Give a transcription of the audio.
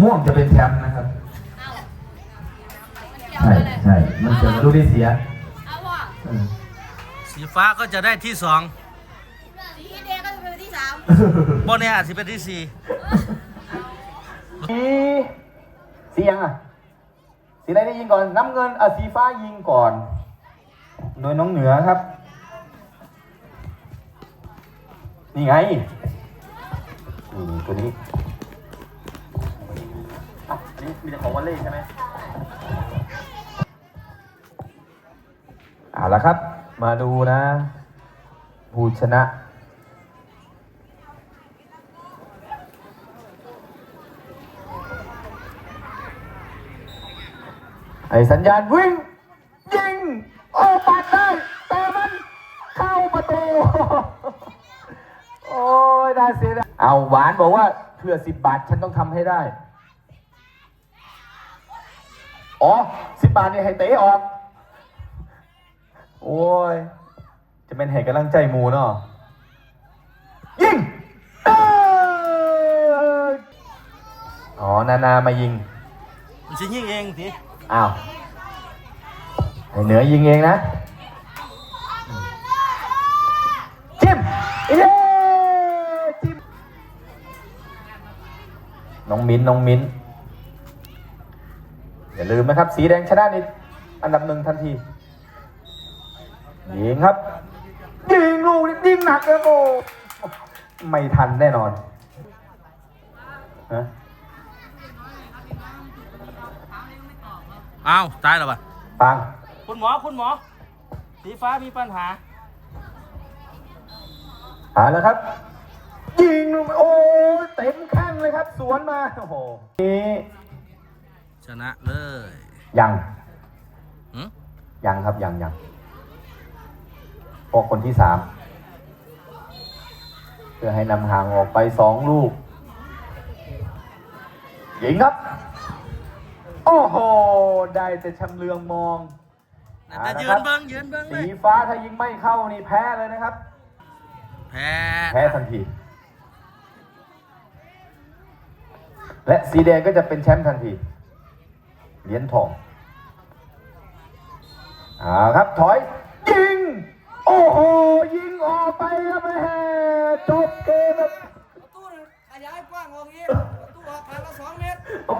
ม่วงจะเป็นแชมป์นะครับ ใช่ใช่มันเกิดลูกที่เสียเอาว่ะเออสีฟ้าก็จะได้ที่สองสีแดงก็จะเป็นที่สามโบเนี่ยอาจจะเป็นที่สี่สีสียังอะ สีอะไรได้ยิงก่อน น้ำเงินอะสีฟ้ายิงก่อนโดยน้องเหนือครับ นี่ไงนี่ตัวนี้ อันนี้มีแต่ของวอลเล่ใช่ไหมเอาละครับ มาดูนะผู้ชนะ ไอ้สัญญาณวิ่ง ยิง โอ้ปัดได้แต่มันเข้าประตู โอ้ยน่าเสียดายเอาหวานบอกว่าเพื่อสิบบาทฉันต้องทำให้ได้ อ๋อสิบบาทนี่ให้เตะออก โอ้ย จะเป็นให้กำลังใจหมูเนาะยิงเอ้ยอ๋อ นานามายิง มันจะยิงเองสิอ้าวให้เหนือยิงเองนะจิ้มเย้จิ้มน้องมิ้นน้องมิ้น อย่าลืมนะครับ สีแดงชนะนี่อันดับหนึ่งทันทียิงครับ ยิงลูกนี่ยิงหนักเลยโอ้ไม่ทันแน่นอนฮะอ้าวตายแล้วปะปังคุณหมอคุณหมอ สีฟ้ามีปัญหาเอาแล้วครับ ยิงลงไปโอ้ยเต็มแข้งเลยครับ สวนมา โอ้โหนี่ ชนะเลยยังหืมยังครับยังยังพวกคนที่สามเพื่อให้นำห่างออกไปสองลูกยิงครับ โอ้โห ได้แต่ชำเลืองมองแต่ยืเอาละครันบเบิ้งยืนเบิ้งเลสียฟ้าถ้ายิงไม่เข้านี่แพ้เลยนะครับ แพ้แพ้ทันที และสีแดงก็จะเป็นแชมป์ทันที เหรียญทองอ่าครับถอยยิง โอ้โห ยิงออกไปครับแม่จบเกมครับ ประตูขยายกว้างออกอีกประตูออกผ่านละสองเมตร เอา